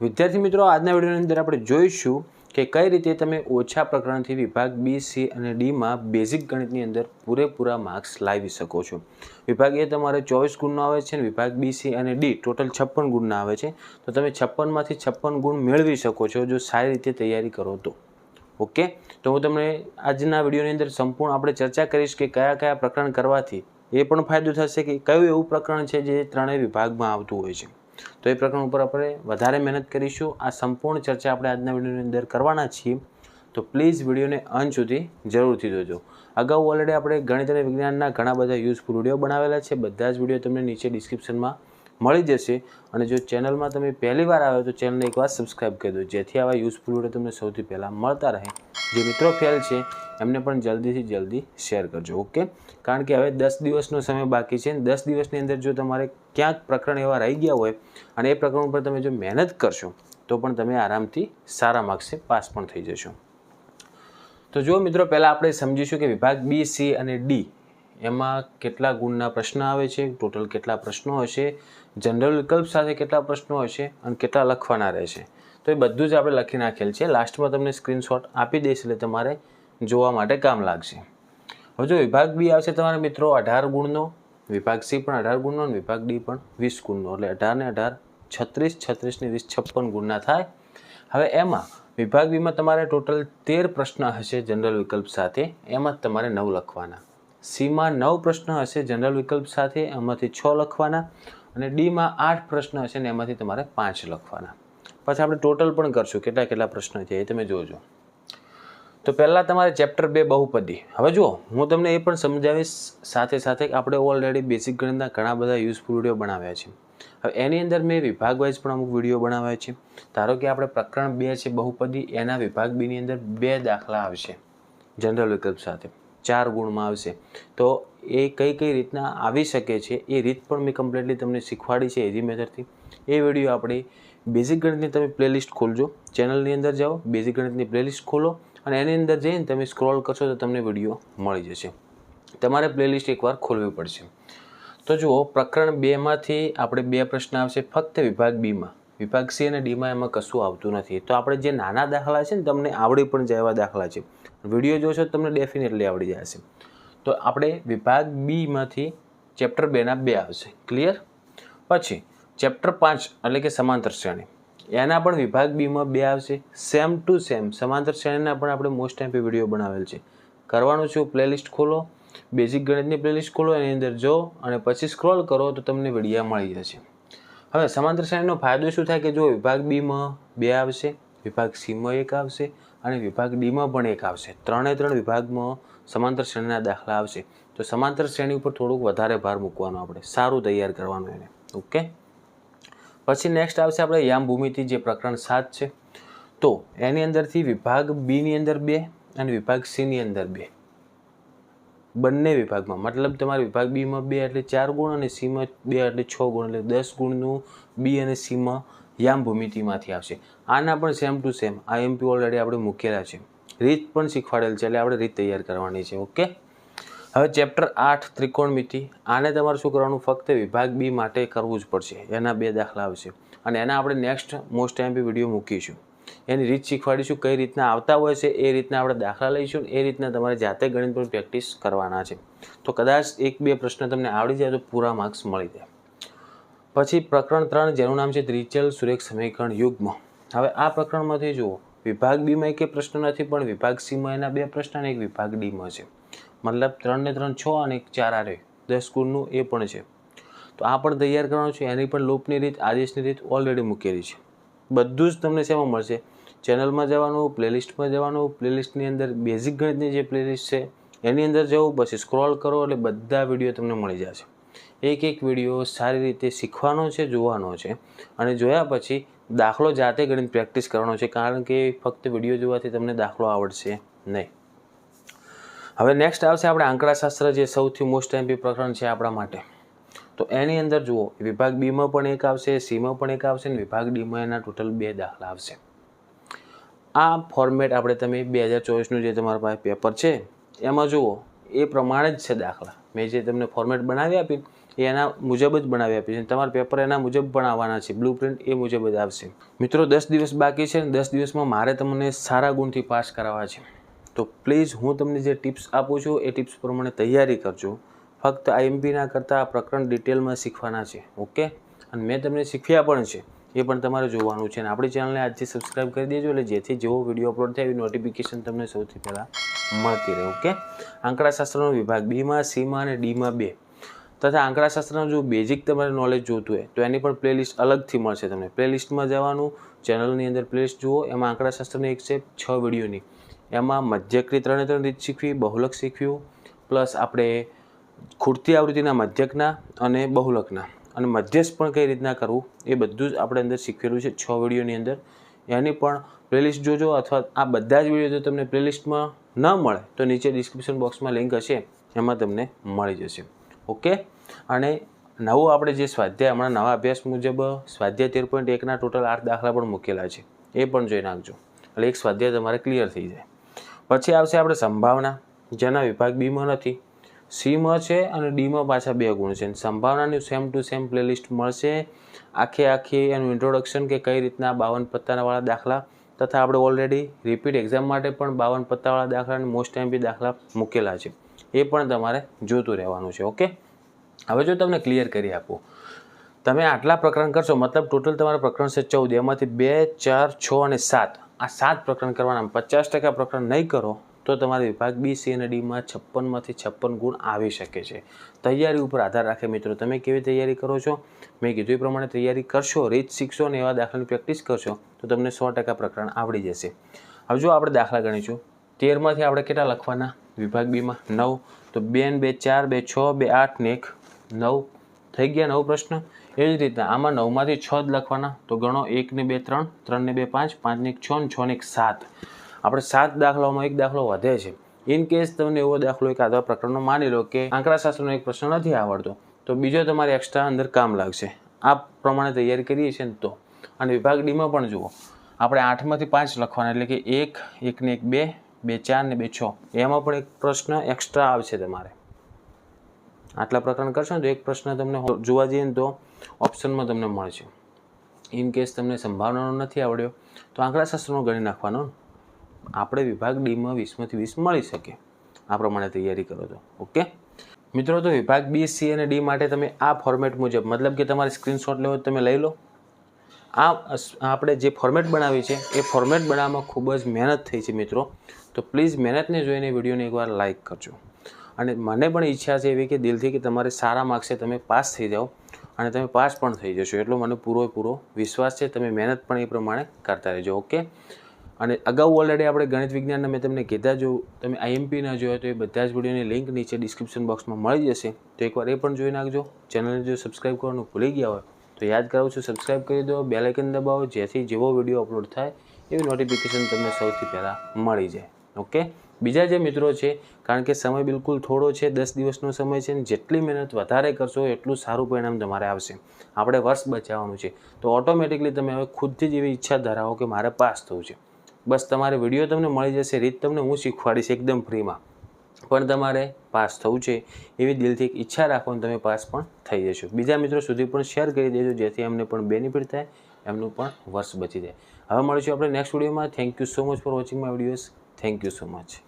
વિદ્યાર્થી મિત્રો, આજના વિડીયોની અંદર આપણે જોઈશું કે કઈ રીતે તમે ઓછા પ્રકરણથી વિભાગ બી સી અને ડીમાં બેઝિક ગણિતની અંદર પૂરેપૂરા માર્ક્સ લાવી શકો છો. વિભાગ એ તમારે ચોવીસ ગુણનો આવે છે અને વિભાગ બી સી અને ડી ટોટલ છપ્પન ગુણના આવે છે. તો તમે છપ્પનમાંથી છપ્પન ગુણ મેળવી શકો છો જો સારી રીતે તૈયારી કરો તો. ઓકે? તો હું તમને આજના વિડીયોની અંદર સંપૂર્ણ આપણે ચર્ચા કરીશ કે કયા કયા પ્રકરણ કરવાથી એ પણ ફાયદો થશે કે કયું એવું પ્રકરણ છે જે ત્રણેય વિભાગમાં આવતું હોય છે. તો એ પ્રકરણ ઉપર આપણે વધારે મહેનત કરીશું. આ સંપૂર્ણ ચર્ચા આપણે આજના વિડીયોની અંદર કરવાના છીએ. તો પ્લીઝ વિડીયોને અંત સુધી જરૂરથી જોજો. અગાઉ ઓલરેડી આપણે ગણિત અને વિજ્ઞાનના ઘણા બધા યુઝફુલ વીડિયો બનાવેલા છે. બધા જ વીડિયો તમને નીચે ડિસ્ક્રિપ્શનમાં મળી જશે. અને જો ચેનલમાં તમે પહેલી વાર આવ્યો તો ચેનલને એકવાર સબસ્ક્રાઈબ કરી દો. જેથી આવા યુઝફુલ વીડિયો તમને સૌથી પહેલાં મળતા રહે. જે મિત્રો ફેલ છે એમને પણ જલ્દીથી જલ્દી શેર કરજો, ઓકે? કારણ કે હવે દસ દિવસનો સમય બાકી છે દસ દિવસની અંદર જો તમારે ક્યાંક પ્રકરણ એવા રહી ગયા હોય અને એ પ્રકરણ ઉપર તમે જો મહેનત કરશો, તો પણ તમે આરામથી સારા માર્ક્સે પાસ પણ થઈ જશો. તો જો મિત્રો, પહેલાં આપણે સમજીશું કે વિભાગ બી, સી અને ડી એમાં કેટલા ગુણના પ્રશ્ન આવે છે, ટોટલ કેટલા પ્રશ્નો હશે, જનરલ વિકલ્પ સાથે કેટલા પ્રશ્નો હશે અને કેટલા લખવાના રહેશે. તો એ બધું જ આપણે લખી નાખેલ છે. લાસ્ટમાં તમને સ્ક્રીનશોટ આપી દઈશ એટલે તમારે જોવા માટે કામ લાગશે. હવે જો વિભાગ બી આવશે તમારા મિત્રો અઢાર ગુણનો, વિભાગ સી પણ અઢાર ગુણનો અને વિભાગ ડી પણ વીસ ગુણનો. એટલે અઢાર ને અઢાર, છત્રીસ છત્રીસને વીસ છપ્પન ગુણના થાય. હવે એમાં વિભાગ બીમાં તમારે ટોટલ તેર પ્રશ્ન હશે જનરલ વિકલ્પ સાથે, એમાં તમારે નવ લખવાના. સીમાં નવ પ્રશ્ન હશે જનરલ વિકલ્પ સાથે, એમાંથી છ લખવાના. અને ડીમાં આઠ પ્રશ્ન હશે ને એમાંથી તમારે પાંચ લખવાના. પછી આપણે ટોટલ પણ કરશું, કેટલા કેટલા પ્રશ્નો છે એ તમે જોજો. તો પહેલાં તમારે ચેપ્ટર બે બહુપદી. હવે જુઓ, હું તમને એ પણ સમજાવીશ, સાથે સાથે આપણે ઓલરેડી બેસિક ગણિતના ઘણા બધા યુઝફુલ વીડિયો બનાવ્યા છે. હવે એની અંદર મેં વિભાગ વાઇઝ પણ અમુક વીડિયો બનાવ્યા છે. ધારો કે આપણે પ્રકરણ બે છે બહુપદી, એના વિભાગ બીની અંદર બે દાખલા આવશે જનરલ વિકલ્પ સાથે. ચાર ગુણમાં આવશે. તો એ કઈ કઈ રીતના આવી શકે છે, એ રીત પણ મેં કમ્પ્લીટલી તમને શીખવાડી છે એજી મેથડથી. એ વીડિયો આપણી બેઝિક ગણિતની તમે પ્લેલિસ્ટ ખોલજો. ચેનલની અંદર જાઓ બેઝિક ગણિતની પ્લેલિસ્ટ ખોલો. અને એની અંદર જઈને તમે સ્ક્રોલ કરશો તો તમને વીડિયો મળી જશે. તમારે પ્લેલિસ્ટ એકવાર ખોલવી પડશે. તો જુઓ, પ્રકરણ બેમાંથી આપણે બે પ્રશ્ન આવશે, ફક્ત વિભાગ બીમાં વિભાગ સી અને ડીમાં એમાં કશું આવતું નથી. તો આપણે જે નાના દાખલા છે ને, તમને આવડી પણ જાય એવા દાખલા છે. વીડિયો જોશો તો તમને ડેફિનેટલી આવડી જશે. તો આપણે વિભાગ બીમાંથી ચેપ્ટર બેના બે આવશે. ક્લિયર પછી ચેપ્ટર પાંચ એટલે કે સમાંતર શ્રેણી. એના પણ વિભાગ બીમાં બે આવશે. સેમ ટુ સેમ સમાંતર શ્રેણીના પણ આપણે મોસ્ટ ટાઈમ વીડિયો બનાવેલ છે. કરવાનું છું પ્લેલિસ્ટ ખોલો. બેઝિક ગણિતની પ્લેલિસ્ટ ખોલો, એની અંદર જો અને પછી સ્ક્રોલ કરો તો તમને વિડીયા મળી જશે. હવે સમાંતર શ્રેણીનો ફાયદો શું થાય કે જો વિભાગ બીમાં બે આવશે, વિભાગ સીમાં એક આવશે અને વિભાગ ડીમાં પણ એક આવશે. ત્રણે ત્રણ વિભાગમાં સમાંતર શ્રેણીના દાખલા આવશે. તો સમાંતર શ્રેણી ઉપર થોડુંક વધારે ભાર મૂકવાનો આપણે. સારું તૈયાર કરવાનું એને. ઓકે પછી નેક્સ્ટ આવશે આપણે યામ ભૂમિતિ જે પ્રકરણ સાત છે. તો એની અંદરથી વિભાગ બીની અંદર બે અને વિભાગ સીની અંદર બે. બંને વિભાગમાં, મતલબ તમારે વિભાગ બીમાં બે એટલે ચાર ગુણ અને સીમાં બે એટલે છ ગુણ, એટલે દસ ગુણનું બી અને સીમાં યામ ભૂમિતિમાંથી આવશે. આના પણ સેમ ટુ સેમ આ એમપી ઓલરેડી આપણે મૂકેલા છે. રીત પણ શીખવાડેલ છે, એટલે આપણે રીત તૈયાર કરવાની છે ઓકે હવે ચેપ્ટર આઠ ત્રિકોણમિતિ આને તમારે શું કરવાનું? ફક્ત વિભાગ બી માટે કરવું જ પડશે. એના બે દાખલા આવશે. અને એના આપણે નેક્સ્ટ મોસ્ટ એમપી વીડિયો મૂકીશું. એની રીત શીખવાડીશું કઈ રીતના આવતા હોય છે, એ રીતના આપણે દાખલા લઈશું એ રીતના તમારે જાતે ગણિત પર પ્રેક્ટિસ કરવાના છે. તો કદાચ એક, બે પ્રશ્ન તમને આવડી જાય તો પૂરા માર્ક્સ મળી જાય. પછી પ્રકરણ ત્રણ, જેનું નામ છે ત્રિચલ સુરેખ સમીકરણ યુગ્મ. હવે આ પ્રકરણમાંથી જુઓ. વિભાગ બીમાં એક પ્રશ્ન નથી, પણ વિભાગ સીમાં એના બે પ્રશ્ન અને એક વિભાગ ડીમાં છે. મતલબ ત્રણને ત્રણ છ અને એક ચાર આરે. દસ ગુણનું એ પણ છે. તો આ પણ તૈયાર કરવાનું છે. એની પણ લોપની રીત, આદેશની રીત ઓલરેડી મૂકેલી છે. બધું જ તમને શેમાં મળશે. ચેનલમાં જવાનું, પ્લેલિસ્ટમાં જવાનું, પ્લેલિસ્ટની અંદર બેઝિક ગણિતની જે પ્લેલિસ્ટ છે, એની અંદર જવું, પછી સ્ક્રોલ કરો એટલે બધા વીડિયો તમને મળી જશે. એક એક વીડિયો સારી રીતે શીખવાનો છે, જોવાનો છે. અને જોયા પછી દાખલો જાતે ગણિત પ્રેક્ટિસ કરવાનો છે, કારણ કે ફક્ત વીડિયો જોવાથી તમને દાખલો આવડશે નહીં. હવે નેક્સ્ટ આવશે આપણે આંકડાશાસ્ત્ર જે સૌથી મોસ્ટ એમ્પી પ્રકરણ છે આપણા માટે. તો એની અંદર જુઓ, વિભાગ બીમાં પણ એક આવશે સીમાં પણ એક આવશે અને વિભાગ ડીમાં એના ટોટલ બે દાખલા આવશે. આ ફોર્મેટ આપણે તમે બે હજાર ચોવીસનું જે તમારા પાસે પેપર છે, એમાં જુઓ, એ પ્રમાણે જ છે દાખલા. મેં જે તમને ફોર્મેટ બનાવી આપી, એ એના મુજબ જ બનાવી આપી છે. તમારા પેપર એના મુજબ પણ આવવાના છે. બ્લુ પ્રિન્ટ એ મુજબ જ આવશે. મિત્રો, દસ દિવસ બાકી છે દસ દિવસમાં મારે તમને સારા ગુણથી પાસ કરાવવા છે. તો પ્લીઝ હું તમને જે ટિપ્સ આપું છું, એ ટિપ્સ પ્રમાણે તૈયારી કરજો. ફક્ત આઈએમપીના કરતાં આ પ્રકરણ ડિટેલમાં શીખવાના છે, ઓકે? અને મેં તમને શીખ્યા પણ છે, એ પણ તમારે જોવાનું છે. અને આપણી ચેનલને આજથી સબસ્ક્રાઇબ કરી દેજો, એટલે જેથી જેવો વીડિયો અપલોડ થાય એવી નોટિફિકેશન તમને સૌથી પહેલાં મળતી રહે, ઓકે? આંકડાશાસ્ત્રનો વિભાગ બીમાં, સીમાં અને ડીમાં બે. તથા આંકડાશાસ્ત્રનું જો બેઝિક તમારે નોલેજ જોતું હોય, તો એની પણ પ્લેલિસ્ટ અલગથી મળશે તમને. પ્લેલિસ્ટમાં જવાનું ચેનલની અંદર પ્લેલિસ્ટ જુઓ, એમાં આંકડાશાસ્ત્રની એક છે છ વિડીયોની એમાં મધ્યકની ત્રણે ત્રણ રીત શીખવી, બહુલક શીખ્યું પ્લસ આપણે ખૂટતી આવૃત્તિના મધ્યકના અને બહુલકના. અને મધ્યસ્થ પણ કઈ રીતના કરવું, એ બધું જ આપણે અંદર શીખવેલું છે છ વિડીયોની અંદર. એની પણ પ્લેલિસ્ટ જોજો અથવા આ બધા જ વીડિયો જો તમને પ્લેલિસ્ટમાં ન મળે, તો નીચે ડિસ્ક્રિપ્શન બોક્સમાં લિંક હશે, એમાં તમને મળી જશે. ઓકે? અને નવું આપણે જે સ્વાધ્યાય, હમણાં નવા અભ્યાસ મુજબ સ્વાધ્યાય તેર પોઈન્ટ એકના ટોટલ આઠ દાખલા પણ મૂકેલા છે. એ પણ જોઈ નાખજો. એટલે એક સ્વાધ્યાય તમારે ક્લિયર થઈ જાય. પછી આવશે આપણે સંભાવના. જેના વિભાગ બીમાં નથી. સીમાં છે અને ડીમાં પાછા બે ગુણ છે. સંભાવનાની સેમ ટુ સેમ પ્લેલિસ્ટ મળશે. આખે આખી એનું ઇન્ટ્રોડક્શન કે કઈ રીતના બાવન પત્તાવાળા દાખલા તથા આપણે ઓલરેડી રિપીટ એક્ઝામ માટે પણ બાવન પત્તાવાળા દાખલા અને મોસ્ટ ટાઈમ બી દાખલા મૂકેલા છે. એ પણ તમારે જોતું રહેવાનું છે. ઓકે? હવે જો તમને ક્લિયર કરી આપું. તમે આટલા પ્રકરણ કરશો, મતલબ ટોટલ તમારા પ્રકરણ છે ચૌદ. એમાંથી બે, ચાર, છ અને સાત. આ સાત પ્રકરણ કરવાના પચાસ ટકા પ્રકરણ નહીં કરો, તો તમારે વિભાગ બી, સી અને ડીમાં છપ્પનમાંથી છપ્પન ગુણ આવી શકે છે. તૈયારી ઉપર આધાર રાખે મિત્રો, તમે કેવી તૈયારી કરો છો? મેં કીધું એ પ્રમાણે તૈયારી કરશો, રીત શીખશો અને એવા દાખલાની પ્રેક્ટિસ કરશો, તો તમને સો ટકા પ્રકરણ આવડી જશે. હવે જો આપણે દાખલા ગણીશું. તેરમાંથી આપણે કેટલા લખવાના? વિભાગ બીમાં નવ. તો બે ને બે ચાર બે છ બે આઠ ને એક નવ થઈ ગયા નવ પ્રશ્ન. એ જ રીતના આમાં નવમાંથી છ જ લખવાના. તો ગણો એક ને બે ત્રણ ત્રણ ને બે પાંચ, પાંચને એક છ ને છ ને એક સાત. આપણે સાત દાખલાઓમાં એક દાખલો વધે છે. ઇન કેસ તમને એવો દાખલો એક આધવા પ્રકરણનો માની લો કે આંકડાશાસ્ત્રનો એક પ્રશ્ન નથી આવડતો, તો બીજો તમારે એક્સ્ટ્રા અંદર કામ લાગશે. આ પ્રમાણે તૈયારી કરીએ છીએ ને તો. અને વિભાગ ડીમાં પણ જુઓ. આપણે આઠમાંથી પાંચ લખવાના, એટલે કે એક, એકને એક બે બે ચાર ને બે છ. એમાં પણ એક પ્રશ્ન એક્સ્ટ્રા આવશે તમારે. આટલા પ્રકરણ કરશો ને તો એક પ્રશ્ન તમને જોવા જઈએ ને તો ઓપ્શનમાં તમને મળશે. ઇન કેસ તમને સંભાવનાનો નથી આવડ્યો, તો આંકડાશાસ્ત્રનો ગણી નાખવાનો. આપણે વિભાગ ડીમાં વીસમાંથી વીસ મળી શકે. આ પ્રમાણે તૈયારી કરો તો. ઓકે મિત્રો, તો વિભાગ બી સી અને ડી માટે તમે આ ફોર્મેટ મુજબ, મતલબ કે તમારે સ્ક્રીનશોટ લેવો તમે લઈ લો. આ આપણે જે ફોર્મેટ બનાવી છે, એ ફોર્મેટ બનાવવામાં ખૂબ જ મહેનત થઈ છે મિત્રો. તો પ્લીઝ મહેનતને જોઈને વિડીયોને એકવાર લાઇક કરજો. અને મને પણ ઈચ્છા છે એવી કે દિલથી કે તમારે સારા માર્ક્સે તમે પાસ થઈ જાઓ અને તમે પાસ પણ થઈ જશો. એટલો મને પૂરો વિશ્વાસ છે. તમે મહેનત પણ એ પ્રમાણે કરતા રહેજો ઓકે અને અગાઉ ઓલરેડી આપણે ગણિત વિજ્ઞાનના મેં તમને કીધા જો તમે આઈએમપી ના જોયા તો એ બધા જ વિડીયોની લિંક નીચે ડિસ્ક્રિપ્શન બોક્સમાં મળી જશે. તો એકવાર એ પણ જોઈ નાખજો. ચેનલને જો સબસ્ક્રાઈબ કરવાનું ભૂલી ગયા હોય તો યાદ કરાવું છું સબસ્ક્રાઈબ કરી દો બેલાઇકન દબાવો, જેથી જેવો વીડિયો અપલોડ થાય એવી નોટિફિકેશન તમને સૌથી પહેલાં મળી જાય. ઓકે? બીજા જે મિત્રો છે, કારણ કે સમય બિલકુલ થોડો છે, દસ દિવસનો સમય છે ને જેટલી મહેનત વધારે કરશો એટલું સારું પરિણામ તમારે આવશે. આપણે વર્ષ બચાવવાનું છે. તો ઓટોમેટિકલી તમે હવે ખુદથી જ એવી ઈચ્છા ધરાવો કે મારે પાસ થવું છે. બસ તમારે વીડિયો તમને મળી જશે, રીત તમને હું શીખવાડીશ એકદમ ફ્રીમાં પણ તમારે પાસ થવું છે, એવી દિલથી એક ઈચ્છા રાખો અને તમે પાસ પણ થઈ જશો. બીજા મિત્રો સુધી પણ શેર કરી દેજો, જેથી એમને પણ બેનિફિટ થાય, એમનું પણ વર્ષ બચી જાય. હવે મળીશું આપણે નેક્સ્ટ વિડીયોમાં thank you so much for watching my videos thank you so much